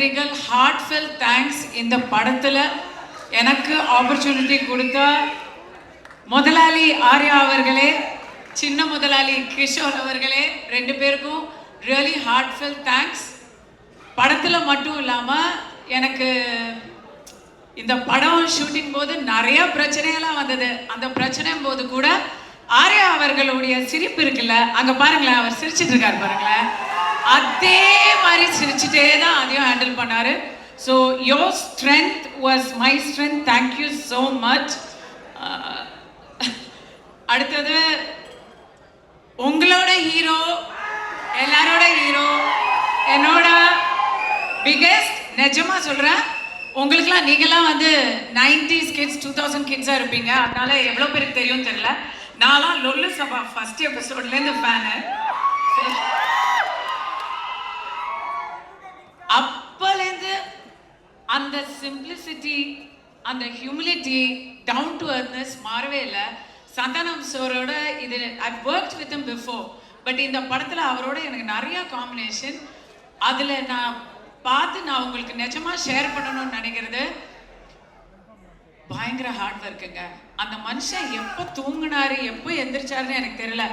நன்றிகள் heartfelt thanks இந்த படத்தில் எனக்கு ஆப்பர்ச்சுனிட்டி கொடுத்த முதலாளி ஆர்யா அவர்களே சின்ன முதலாளி கிஷோர் அவர்களே ரெண்டு பேருக்கும் ரியலி ஹார்ட்ஃபெல் தேங்க்ஸ் படத்தில் மட்டும் இல்லாமல் எனக்கு இந்த படம் ஷூட்டிங் போது நிறைய பிரச்சனையெல்லாம் வந்தது. அந்த பிரச்சனை போது கூட ஆர்யா அவர்களுடைய சிரிப்பு இருக்குல்ல அங்கே பாருங்களேன் அவர் சிரிச்சிட்டு இருக்கார் பாருங்களேன். அதே மாதிரி சிரிச்சுட்டே தான் அதையும் ஹேண்டில் பண்ணார். So your strength was my strength thank you so much அடுத்தது உங்களோட ஹீரோ எல்லாரோட ஹீரோ என்னோட பிகெஸ்ட் நிஜமாக சொல்கிறேன் உங்களுக்குலாம் நீங்களாம் வந்து நைன்டிஸ் கிட்ஸ் டூ தௌசண்ட் கிட்ஸாக இருப்பீங்க. அதனால எவ்வளோ பேருக்கு தெரியும் தெரியல. நான்லாம் லொல்லு சபா ஃபஸ்ட் எபிசோட்லேருந்து ஃபேனு அந்த சிம்பிளிசிட்டி அந்த ஹியூமிலிட்டி டவுன் டு அர்னஸ் மாறவே இல்லை. சந்தானம் சோரோட இது I work with him before but இந்த படத்தில் அவரோட எனக்கு நிறைய காம்பினேஷன் அதில் நான் பார்த்து நான் உங்களுக்கு நிஜமாக ஷேர் பண்ணணும்னு நினைக்கிறது பயங்கர ஹார்ட் ஒர்க்குங்க அந்த மனுஷன் எப்போ தூங்கினாரு எப்போ எந்திரிச்சாருன்னு எனக்கு தெரியல.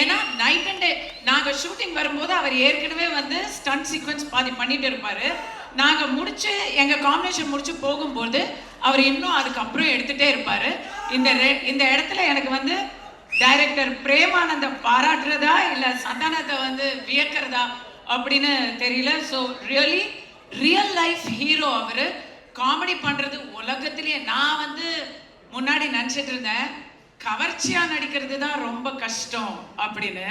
ஏன்னா நைட் அண்ட் டே நாங்கள் ஷூட்டிங் வரும்போது அவர் ஏற்கனவே வந்து ஸ்டன் சீக்வன்ஸ் பாதி பண்ணிட்டு இருப்பாரு. நாங்கள் முடிச்சு எங்கள் காம்பினேஷன் முடிச்சு போகும்போது அவர் இன்னும் அதுக்கப்புறம் எடுத்துகிட்டே இருப்பார். இந்த ரெ- இந்த இடத்துல எனக்கு வந்து டைரக்டர் பிரேமானந்த பாராட்டுறதா இல்லை சந்தானத்தை வந்து வியக்கிறதா அப்படின்னு தெரியல. So really real life hero அவர். காமெடி பண்ணுறது உலகத்திலேயே நான் வந்து முன்னாடி நினச்சிட்டு இருந்தேன். கவர்ச்சியாக நடிக்கிறது தான் ரொம்ப கஷ்டம் அப்படின்னு.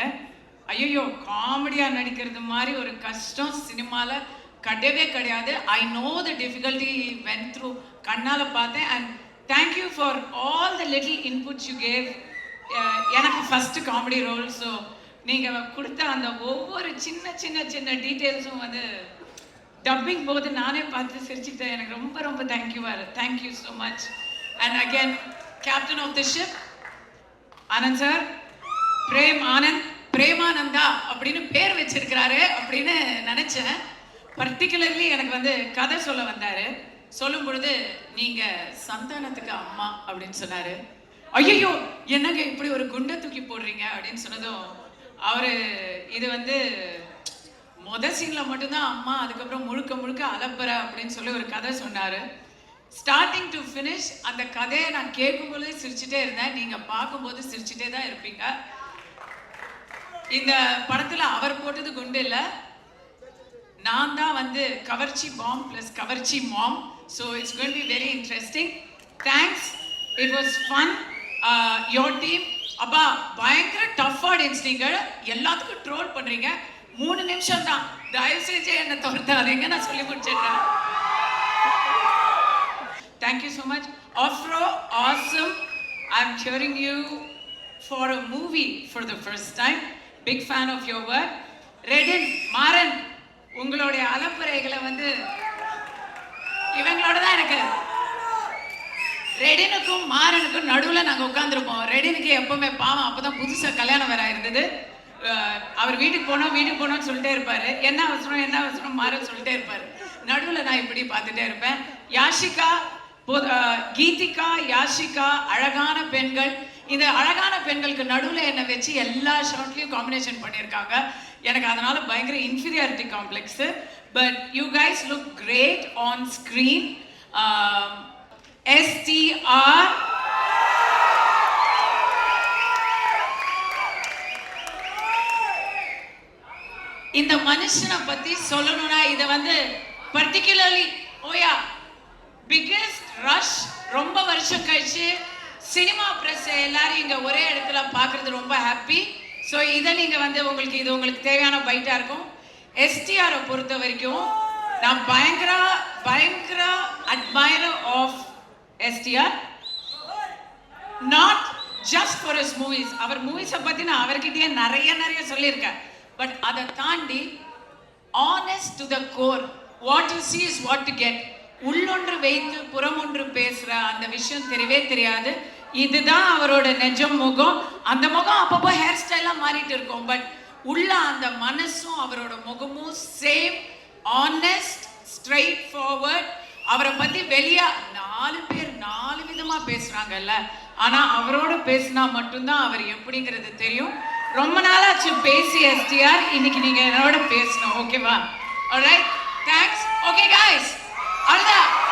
ஐயோ காமெடியாக நடிக்கிறது மாதிரி ஒரு கஷ்டம் சினிமாவில் கிடையவே கிடையாது. I know the difficulty when through கண்ணால் பார்த்தேன். And thank you for all the little inputs you gave எனக்கு ஃபஸ்ட்டு காமெடி ரோல் ஸோ நீங்கள் கொடுத்த அந்த ஒவ்வொரு சின்ன சின்ன சின்ன டீட்டெயில்ஸும் வந்து டப்பிங் போது நானே பார்த்து சிரிச்சுக்கிட்டேன். எனக்கு ரொம்ப ரொம்ப thank you thank you so much and again captain of the ship Anand sir Prem Anand Premananda அப்படின்னு பேர் வச்சிருக்கிறாரு அப்படின்னு நினச்சேன். பர்டிகுலர்லி எனக்கு வந்து கதை சொல்ல வந்தாரு. சொல்லும் பொழுது நீங்க சந்தானத்துக்கு அம்மா அப்படின்னு சொன்னாரு. ஐயோ என்னங்க இப்படி ஒரு குண்டை தூக்கி போடுறீங்க? அப்படின்னு சொன்னதும் அவரு இது வந்து முத சீன்ல மட்டும்தான் அம்மா அதுக்கப்புறம் முழுக்க முழுக்க அலப்பற அப்படின்னு சொல்லி ஒரு கதை சொன்னாரு. ஸ்டார்டிங் டு ஃபினிஷ் அந்த கதையை நான் கேட்கும்போது சிரிச்சுட்டே இருந்தேன். நீங்க பார்க்கும்போது சிரிச்சுட்டே தான் இருப்பீங்க. இந்த படத்துல அவர் போட்டது குண்டு இல்லை. நான் தான் வந்து கவர்ச்சி பாம் ப்ளஸ் கவர்ச்சி mom so it's going be very interesting thanks it was fun your team அப்பா பயங்கர டஃப் ஆடியன்ஸ் நீங்கள் எல்லாத்துக்கும் ட்ரோல் பண்ணுறீங்க மூணு நிமிஷம் தான். தயவு செஞ்சு என்னை துரத்தாதீங்க. நான் சொல்லி முடிச்சிடுறேன். Thank you so much afro awesome I am cheering you for a movie for the first time big fan of your work Redin Maran உங்களுடைய அலப்புரைகளை வந்து இவங்களோட தான் எனக்கு ரெடினுக்கும் மாறனுக்கும் நடுவில் நாங்கள் உட்காந்துருப்போம் ரெடினுக்கு எப்பவுமே பாவம் அப்போ தான் புதுசாக கல்யாணம் வேற இருந்தது அவர் வீட்டுக்கு போனோம் வீட்டுக்கு போனோம்னு சொல்லிட்டே இருப்பார். என்ன அவசரம் என்ன அவசரம் மாறன்னு சொல்லிட்டே இருப்பார். நடுவில் நான் இப்படி பார்த்துட்டே இருப்பேன். யாஷிகா கீதிகா யாஷிகா அழகான பெண்கள் இந்த அழகான பெண்களுக்கு நடுவில் என்னை வச்சு எல்லா ஷார்ட்லையும் காம்பினேஷன் பண்ணியிருக்காங்க. எனக்கு அதனால பயங்கர inferiority complex but you guys look great on screen STR இந்த மனுஷனை பத்தி சொல்லணும்னா இதை வந்து பர்டிகுலர்லி ஓயா பிக்கஸ்ட் ரஷ் ரொம்ப வருஷம் கழிச்சு சினிமா பிரஸ் எல்லாரும் இங்கே ஒரே இடத்துல பார்க்குறது ரொம்ப ஹாப்பி ஸோ இதை நீங்கள் வந்து உங்களுக்கு இது உங்களுக்கு தேவையான பைட்டாக இருக்கும். எஸ்டிஆரை பொறுத்த வரைக்கும் நான் பயங்கர பயங்கர admirer of STR not just for is movies அவர் மூவிஸை பற்றி நான் அவர்கிட்டயே நிறைய நிறைய சொல்லியிருக்கேன். பட் அதை தாண்டி honest to the core what you see is what to get உள்ளொன்று வைத்து புறமொன்று பேசுற அந்த விஷயம் தெரியவே தெரியாது. இதுதான் அவரோட நெஜம் முகம். அந்த முகம் அப்பப்போ ஹேர் ஸ்டைலாக மாறிட்டு இருக்கும். பட் உள்ள அந்த மனசும் அவரோட முகமும் சேம் ஆனஸ்ட் ஸ்ட்ரைட் ஃபார்வர்ட் அவரை பத்தி வெளியே நாலு பேர் நாலு விதமா பேசுறாங்கல்ல. ஆனா அவரோட பேசினா மட்டும்தான் அவர் எப்படிங்கிறது தெரியும். ரொம்ப நாளாச்சு பேசி எஸ்டிஆர் இன்னைக்கு நீங்க என்னோட பேசணும். ஓகேவா ரைட் தேங்க்ஸ் ஓகே காய்ஸ் அவ்வளோதான்